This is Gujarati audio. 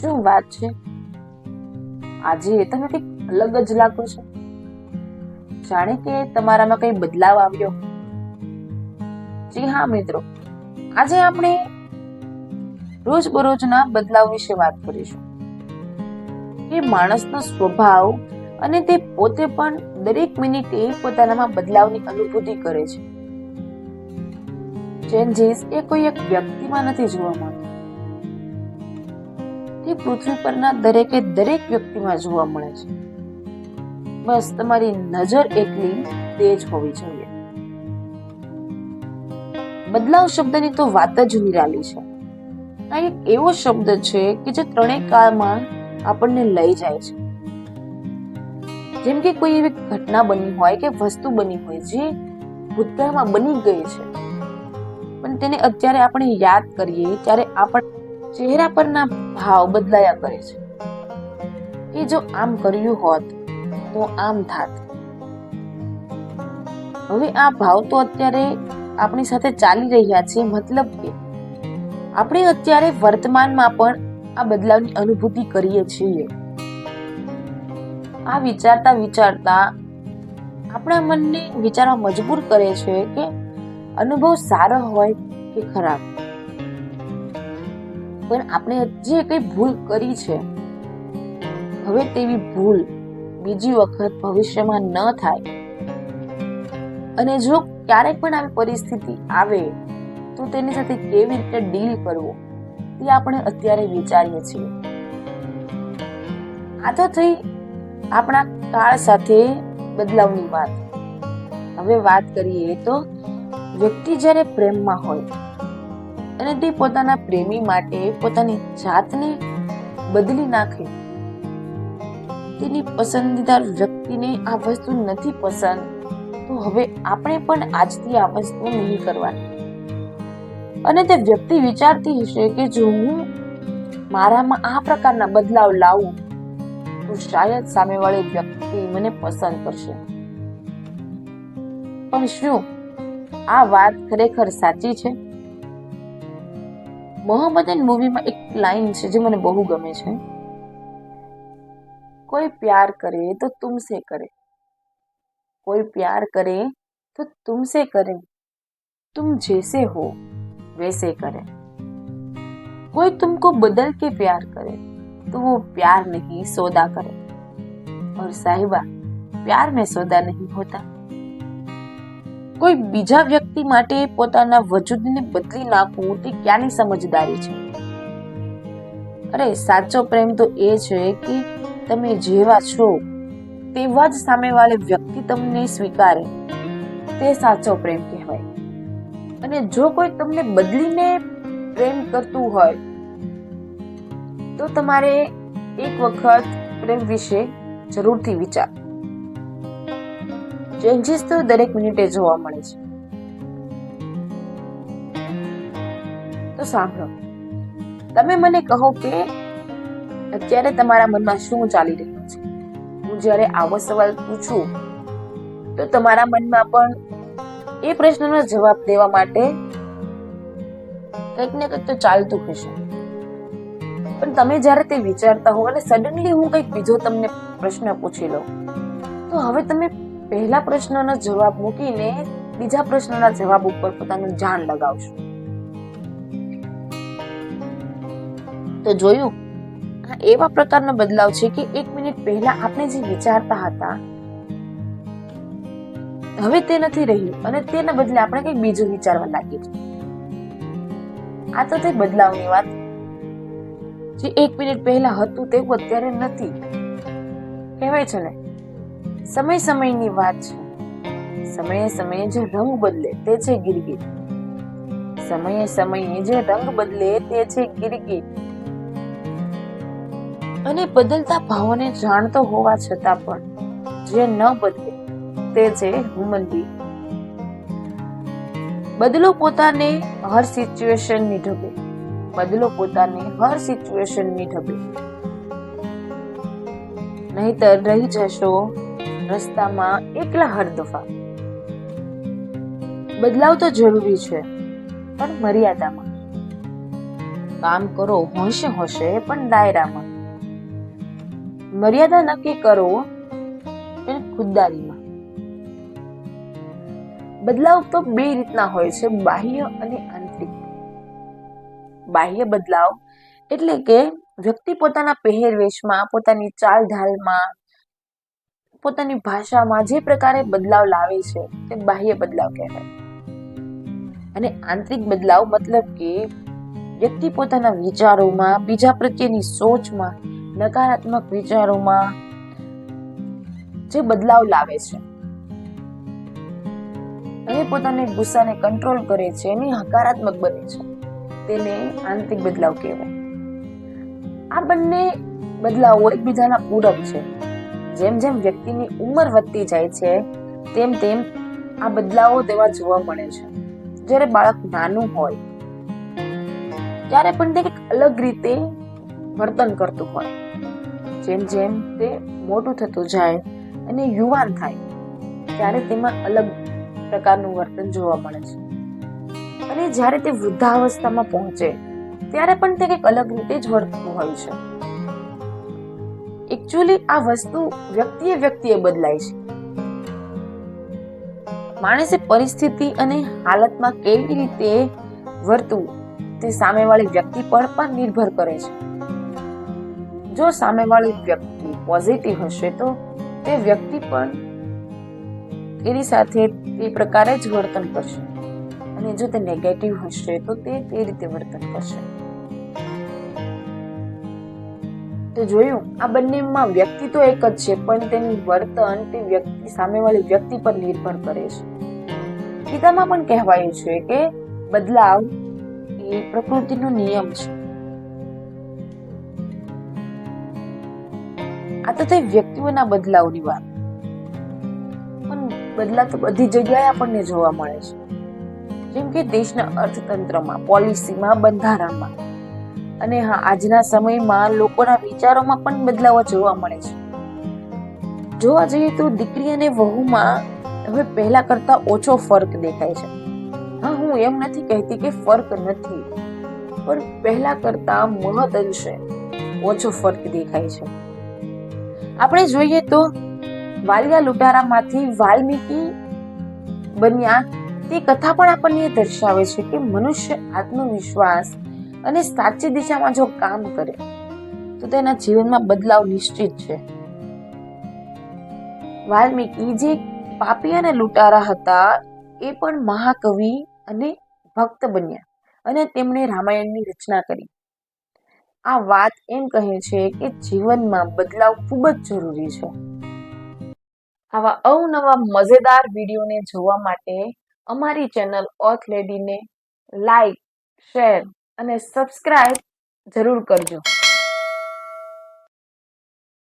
શું વાત છે? આજે તમે કંઈક અલગ જ લાગો છો. જાણે કે તમારામાં કઈ બદલાવ આવ્યો. જી હા, મિત્રો. આજે આપણે રોજબરોજના બદલાવ વિશે વાત કરીશું. કે માણસનો સ્વભાવ અને તે પોતે પણ દરેક મિનિટે પોતાનામાં બદલાવની અનુભૂતિ કરે છે. ચેન્જીસ એ કોઈ એક વ્યક્તિમાં નથી જોવા મળતું તે પૃથ્વી પરના દરેકે દરેક વ્યક્તિમાં જોવા મળે છે. બસ તમારી નજર એટલી તેજ હોવી જોઈએ. બદલાવ શબ્દની તો વાત જ નિરાલી છે. આ એક એવો શબ્દ છે કે જે ત્રણેય કાળમાં આપણને લઈ જાય છે. જેમ કે કોઈ એવી ઘટના બની હોય કે વસ્તુ બની હોય જે ભૂતકાળમાં બની ગઈ છે. પણ તેને અત્યારે આપણે યાદ કરીએ ત્યારે આપણ ચહેરા પરના ભાવ બદલાયા કરે છે. કે જો આમ કર્યું હોત, તો આમ થાત. હવે આ ભાવ તો અત્યારે આપણી સાથે ચાલી રહ્યા છે, મતલબ કે આપણે અત્યારે વર્તમાનમાં પણ આ બદલાવની અનુભૂતિ કરીએ છીએ. આ વિચારતા વિચારતા આપણા મનને વિચારવા મજબૂર કરે છે કે અનુભવ સારો હોય કે ખરાબ. પણ આપણે જે કઈ ભૂલ કરી છે. હવે તેવી ભૂલ બીજી વખત ભવિષ્યમાં ન થાય. અને જો ક્યારેક પણ આવી પરિસ્થિતિ આવે, તો તેની સાથે કેવી રીતે ડીલ કરવો, તે આપણે અત્યારે વિચારીએ છીએ. આ તો થઈ આપણા કાળ સાથે બદલાવની વાત. હવે વાત કરીએ તો વ્યક્તિ જ્યારે પ્રેમમાં હોય અને તે પોતાના પ્રેમી માટે પોતાની જાતને બદલી નાખે. તેની પસંદીદા વ્યક્તિને આ વસ્તુ નથી પસંદ, તો હવે આપણે પણ આજથી આ વસ્તુ નહીં કરવાની. અને તે વ્યક્તિ વિચારતી હશે કે જો હું મારામાં આ પ્રકારના બદલાવ લાવું, તો શાયદ સામેવાળી વ્યક્તિ મને પસંદ કરશે. પણ શું? આ વાત ખરેખર સાચી છે? મોહમ્મદન મૂવીમાં એક લાઈન છે જે મને બહુ ગમે છે કોઈ પ્યાર કરે તો તુમસે કરે કોઈ પ્યાર કરે તો તુમસે કરે तुम जैसे हो वैसे करे कोई तुमको बदल के प्यार करे तो वो प्यार नहीं सौदा करे और साहिबा प्यार में सौदा नहीं होता કોઈ બીજા વ્યક્તિ માટે પોતાના વજૂદને બદલી નાખવું તે ક્યાંની સમજદારી છે? અરે, સાચો પ્રેમ તો એ છે કે તમે જેવા છો, તેવા જ સામેવાળી વ્યક્તિ તમને સ્વીકારે. તે સાચો પ્રેમ કહેવાય. અને જો કોઈ તમને બદલીને પ્રેમ કરતું હોય, તો તમારે એક વખત પ્રેમ વિશે જરૂરથી વિચાર. ચેન્જીસ તો દરેક મિનિટે જોવા મળે છે. તો સાંભળો. તમે મને કહો કે અત્યારે તમારા મનમાં શું ચાલી રહ્યું છે? હું જ્યારે આવો સવાલ પૂછું, તો તમારા મનમાં પણ એ પ્રશ્નનો જવાબ દેવા માટે કંઈક ને કંઈક તો ચાલતું હશે. પણ તમે જ્યારે તે વિચારતા હો અને સડનલી હું કંઈક બીજો તમને પ્રશ્ન પૂછી લઉં, તો હવે તમે પહેલા પ્રશ્નનો જવાબ મૂકીને બીજા પ્રશ્નના જવાબ ઉપર પોતાનું જાણ લગાવશો. તો જોયું, આ એવા પ્રકારનો બદલાવ છે કે એક મિનિટ પહેલા આપણે જે વિચારતા હતા, હવે તે નથી રહ્યું અને તેના બદલે આપણે કંઈક બીજું વિચારવા લાગીએ છીએ. આ તો તે બદલાવની વાત. જે એક મિનિટ પહેલા હતું તેવું અત્યારે નથી. કહેવાય છે ને સમય સમયની વાત છે. સમયે સમયે જે રંગ બદલે તે છે ગિરગિટ. સમયે સમયે જે રંગ બદલે તે છે ગિરગિટ. અને બદલતા ભાવોને જાણતો હોવા છતાં પણ જે ન બદલે તે છે હુમનબી બદલો પોતાને હર સિચ્યુએશનની ઢબે. બદલો પોતાને હર સિચ્યુએશનની ઢબે. નહીતર રહી જશો રસ્તામાં એકલા હરદફા બદલાવ તો જરૂરી છે, પણ મર્યાદામાં. કામ કરો હોશે હોશે, પણ દાયરામાં મર્યાદા નક્કી કરો, પણ ખુદદારીમાં. બદલાવ તો બે રીતના હોય છે, બાહ્ય અને આંતરિક. બાહ્ય બદલાવ એટલે કે વ્યક્તિ પોતાના પહેરવેશમાં, પોતાની ચાલ ઢાલમાં પોતાની ભાષામાં જે પ્રકારે બદલાવ લાવે છે, તે બાહ્ય બદલાવ કહેવાય. અને આંતરિક બદલાવ મતલબ કે વ્યક્તિ પોતાના વિચારોમાં, બીજા પ્રત્યેની સોચમાં, નકારાત્મક વિચારોમાં જે બદલાવ લાવે છે. અને પોતાને ગુસ્સાને કંટ્રોલ કરે છે અને હકારાત્મક બને છે. તેને આંતરિક બદલાવ કહેવાય. આ બંને બદલાવો એકબીજાના પૂરક છે. જેમ જેમ વ્યક્તિની ઉંમર વધતી જાય છે, તેમ તેમ આ બદલાવો તેવા જોવા મળે છે. જ્યારે બાળક નાનું હોય, ત્યારે પણ તે કંઈક અલગ રીતે વર્તન કરતું હોય. જેમ જેમ તે મોટું થતું જાય અને યુવાન થાય, ત્યારે તેમાં અલગ પ્રકારનું વર્તન જોવા મળે છે. અને જ્યારે તે વૃદ્ધાવસ્થામાં પહોંચે, ત્યારે પણ તે કંઈક અલગ રીતે જ વર્તતું હોય છે. એકચ્યુઅલી આ વસ્તુ વ્યક્તિએ વ્યક્તિએ બદલાય છે. માણસે પરિસ્થિતિ અને હાલતમાં કેવી રીતે વર્તવું તે સામેવાળી વ્યક્તિ પર પણ નિર્ભર કરે છે. જો સામેવાળી વ્યક્તિ પોઝિટિવ હશે તો તે વ્યક્તિ પણ તેની સાથે તે પ્રકારે જ વર્તન કરશે. અને જો તે નેગેટિવ હશે તો તે તે રીતે વર્તન કરશે. તો જોયું, આ બંનેમાં વ્યક્તિ તો એક જ છે, પણ તેનું વર્તન, તે વ્યક્તિ સામેવાળી વ્યક્તિ પર નિર્ભર કરે છે. ગીતામાં પણ કહેવાયું છે કે બદલાવ એ પ્રકૃતિનો નિયમ છે. આ તો થઈ વ્યક્તિઓના બદલાવની વાત. પણ બદલાવ તો બધી જગ્યાએ આપણને જોવા મળે છે. જેમ કે દેશના અર્થતંત્રમાં, પોલિસીમાં, બંધારણમાં. અને હા, આજના સમયમાં લોકોના વિચારોમાં પણ બદલાવ જોવા મળે છે. જોવા જઈએ તો દીકરી અને વહુમાં હવે પહેલા કરતા ઓછો ફરક દેખાય છે. હા, હું એમ નથી કહેતી કે ફરક નથી, પણ પહેલા કરતા મહદ અંશે ઓછો ફરક દેખાય છે. આપણે જોઈએ તો વાલિયા લુટારામાંથી વાલ્મીકી બન્યા. તે કથા પણ આપણને દર્શાવે છે કે મનુષ્ય આત્મવિશ્વાસ અને સાચી દિશામાં જો કામ કરે, તો તેના જીવનમાં બદલાવ નિશ્ચિત છે. વાલ્મીકી જે પાપી અને લૂંટારા હતા, એ પણ મહાકવિ અને ભક્ત બન્યા અને તેમણે રામાયણની રચના કરી. આ વાત એમ કહે છે કે જીવનમાં બદલાવ ખૂબ જ જરૂરી છે. આવા અવનવા મજેદાર વિડીયોને જોવા માટે અમારી ચેનલ ઓથ લેડીને લાઈક, શેર અને સબસ્ક્રાઈબ જરૂર કરજો.